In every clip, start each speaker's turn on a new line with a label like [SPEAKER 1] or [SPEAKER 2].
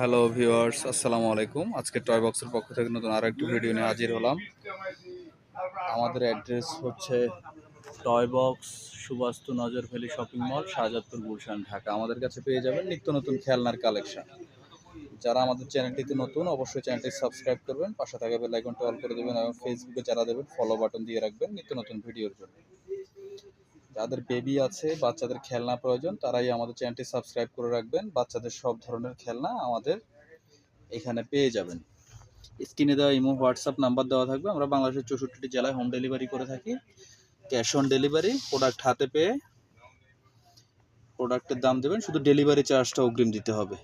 [SPEAKER 1] Hello viewers আসসালামু আলাইকুম আজকে টয় বক্সের পক্ষ থেকে নতুন আরও একটি ভিডিও নিয়ে হাজির হলাম। আমাদের অ্যাড্রেস হচ্ছে toy box Subastu Nazar valley shopping mall Shahjadpur, Gulshan, Dhaka. আমাদের কাছে পেয়ে যাবেন নিত্য নতুন খেলনার কালেকশন যারা আমাদের চ্যানেলটিতে নতুন, অবশ্যই চ্যানেলটি সাবস্ক্রাইব করবেন, পাশে থাকা বেল অল করে দেবেন এবং ফেসবুকে যারা দেবেন ফলো বাটন দিয়ে রাখবেন নিত্য নতুন ভিডিওর জন্য। যাদের বেবি আছে, বাচ্চাদের খেলনা প্রয়োজন, তারাই আমাদের চ্যানেলটি সাবস্ক্রাইব করে রাখবেন। বাচ্চাদের সব ধরনের খেলনা আমাদের এখানে পেয়ে যাবেন। স্ক্রিনে দেওয়া ইমো, হোয়াটসঅ্যাপ নাম্বার দেওয়া থাকবে। আমরা বাংলাদেশের চৌষট্টিটি জেলায় হোম ডেলিভারি করে থাকি। ক্যাশ অন ডেলিভারি প্রোডাক্ট হাতে পেয়ে প্রোডাক্টের দাম দেবেন। শুধু ডেলিভারি চার্জটা অগ্রিম দিতে হবে।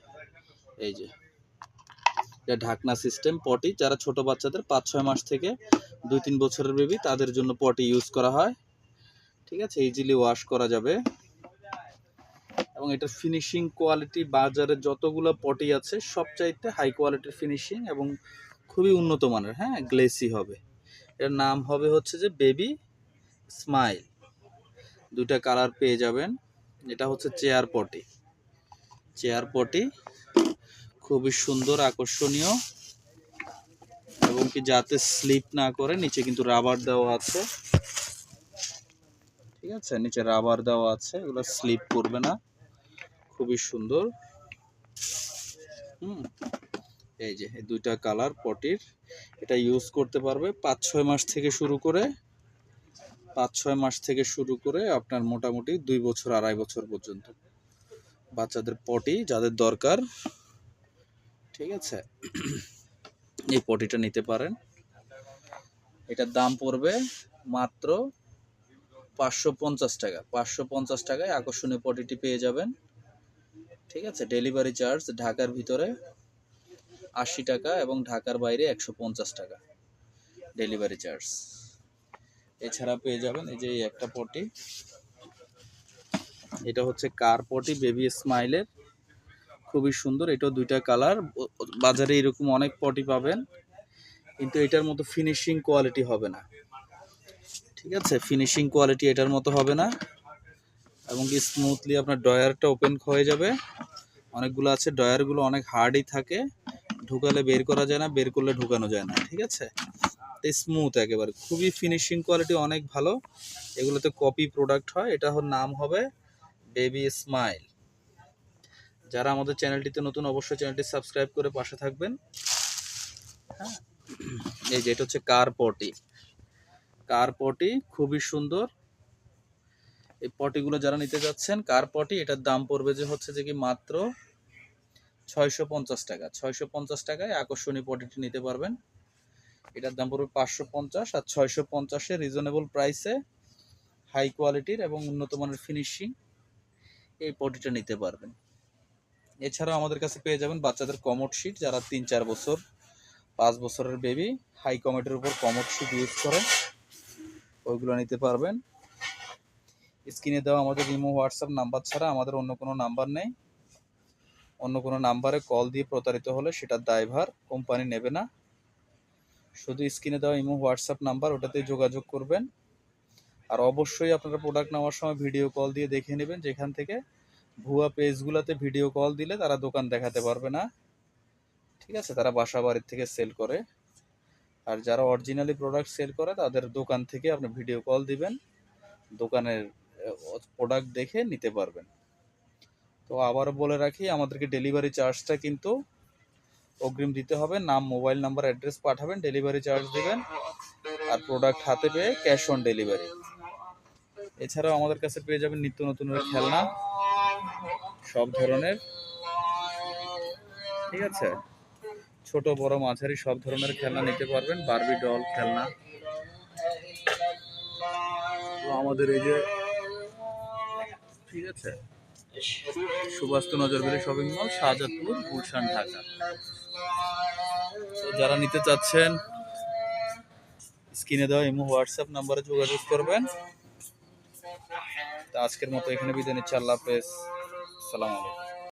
[SPEAKER 1] এই যে, এটা ঢাকনা সিস্টেম পটি যারা ছোট বাচ্চাদের পাঁচ ছয় মাস থেকে দুই তিন বছরের বেবি তাদের জন্য পটি ইউজ করা হয়। ঠিক আছে ইজিলি ওয়াশ করা যাবে। এবং এটার ফিনিশিং কোয়ালিটি বাজারে যতগুলো পটি আছে, সবচাইতে হাই কোয়ালিটির ফিনিশিং এবং খুবই উন্নত মানের হ্যাঁ গ্লেসি হবে। এর নাম হবে হচ্ছে যে বেবি স্মাইল দুইটা কালার পেয়ে যাবেন। এটা হচ্ছে চেয়ার পটি চেয়ার পটি খুবই সুন্দর, আকর্ষণীয়। এবং কি যাতে স্লিপ না করে, নিচে কিন্তু রাবার দেওয়া আছে। ঠিক আছে? নিচে রাবার দেওয়া আছে, এগুলো স্লিপ করবে না। খুবই সুন্দর। হুম, এই যে, এই দুইটা কালার পটির এটা ইউজ করতে পারবে পাঁচ ছয় মাস থেকে শুরু করে পাঁচ ছয় মাস থেকে শুরু করে আপনার মোটামুটি দুই বছর, আড়াই বছর পর্যন্ত। বাচ্চাদের পটি যাদের দরকার, ঠিক আছে? এই পটিটা নিতে পারেন। এটার দাম পড়বে মাত্র পাঁচশো পঞ্চাশ টাকা, পাঁচশো পঞ্চাশ টাকায় আকর্ষণীয় পটিটি পেয়ে যাবেন। ঠিক আছে, ডেলিভারি চার্জ ঢাকার ভিতরে আশি টাকা এবং ঢাকার বাইরে একশো পঞ্চাশ টাকা ডেলিভারি চার্জ। এছাড়া পেয়ে যাবেন এই যে এই একটা পটি। এটা হচ্ছে কার পটি, বেবি স্মাইলের। খুবই সুন্দর, এটাও দুইটা কালার। বাজারে এরকম অনেক পটি পাবেন, কিন্তু এটার মতো ফিনিশিং কোয়ালিটি হবে না। ঠিক আছে? ফিনিশিং কোয়ালিটি এটার মতো হবে না। এবং কি স্মুথলি আপনার ডয়ারটা ওপেন হয়ে যাবে। অনেকগুলো আছে ডয়ারগুলো অনেক হার্ডই থাকে। ঢুকালে বের করা যায় না, বের করলে ঢুকানো যায় না, ঠিক আছে? স্মুথ একেবারে। খুবই ফিনিশিং কোয়ালিটি অনেক ভালো। এগুলোতে কপি প্রোডাক্ট হয়। এটা নাম হবে বেবি স্মাইল যারা আমাদের চ্যানেলটিতে নতুন, অবশ্যই চ্যানেলটি সাবস্ক্রাইব করে পাশে থাকবেন। হ্যাঁ? এই যে এটা হচ্ছে কার পটি কার পটি? খুবই সুন্দর। এই পটিগুলো যারা নিতে যাচ্ছেন, কার পটি? এটার দাম পড়বে যে হচ্ছে যে কি মাত্র ছয়শো পঞ্চাশ টাকা। ছয়শো পঞ্চাশ টাকায় আকর্ষণীয় পটিটি নিতে পারবেন। এটার দাম পড়বে পাঁচশো পঞ্চাশ আর ছয়শো পঞ্চাশে রিজনেবল প্রাইসে হাই কোয়ালিটির এবং উন্নত মানের ফিনিশিং এই পটিটা নিতে পারবেন। এছাড়াও আমাদের কাছে পেয়ে যাবেন বাচ্চাদের কমোড শিট যারা তিন চার বছর, পাঁচ বছরের বেবি হাই কমেটের উপর কমোড শিট ইউজ করে। ওইগুলো নিতে পারবেন। স্ক্রিনে দেওয়া আমাদের ইমো, হোয়াটসঅ্যাপ নাম্বার ছাড়া আমাদের অন্য কোনো নাম্বার নেই। অন্য কোনো নাম্বারে কল দিয়ে প্রতারিত হলে সেটার দায়ভার, কোম্পানি নেবে না। শুধু স্ক্রিনে দেওয়া ইমো, হোয়াটসঅ্যাপ নাম্বার, ওটাতে যোগাযোগ করবেন। আর অবশ্যই আপনারা প্রোডাক্ট নেওয়ার সময় ভিডিও কল দিয়ে দেখে নেবেন যেখান থেকে ভুয়া পেজগুলোতে ভিডিও কল দিলে তারা দোকান দেখাতে পারবে না। ঠিক আছে, তারা বাসা বাড়ির থেকে সেল করে। আর যারা অরিজিনালি প্রোডাক্ট সেল করে, তাদের দোকান থেকে আপনি ভিডিও কল দিবেন। দোকানের প্রোডাক্ট দেখে নিতে পারবেন। তো আবারও বলে রাখি, আমাদেরকে ডেলিভারি চার্জটা কিন্তু অগ্রিম দিতে হবে। নাম মোবাইল নাম্বার অ্যাড্রেস পাঠাবেন ডেলিভারি চার্জ দেবেন। আর প্রোডাক্ট হাতে পেয়ে ক্যাশ অন ডেলিভারি এছাড়াও আমাদের কাছে পেয়ে যাবেন নিত্য নতুনের খেলনা। সব ধরনের। ঠিক আছে? ছোট, বড়, মাঝারি সব ধরনের খেলনা নিতে পারবেন। বারবি ডল খেলনা। তো আমাদের এই যে ঠিক আছে। সুবাস্তু নজরগুলি শপিং মল, শাহজাদপুর, গুলশান, ঢাকা। তো যারা নিতে চাচ্ছেন, স্ক্রিনে দেওয়া ইমো, হোয়াটসঅ্যাপ নাম্বারে যোগাযোগ করবেন। তা আজকের মতো এখানে বিদায় নিচ্ছি। আল্লাহ হাফেজ। সালাম আলাইকুম।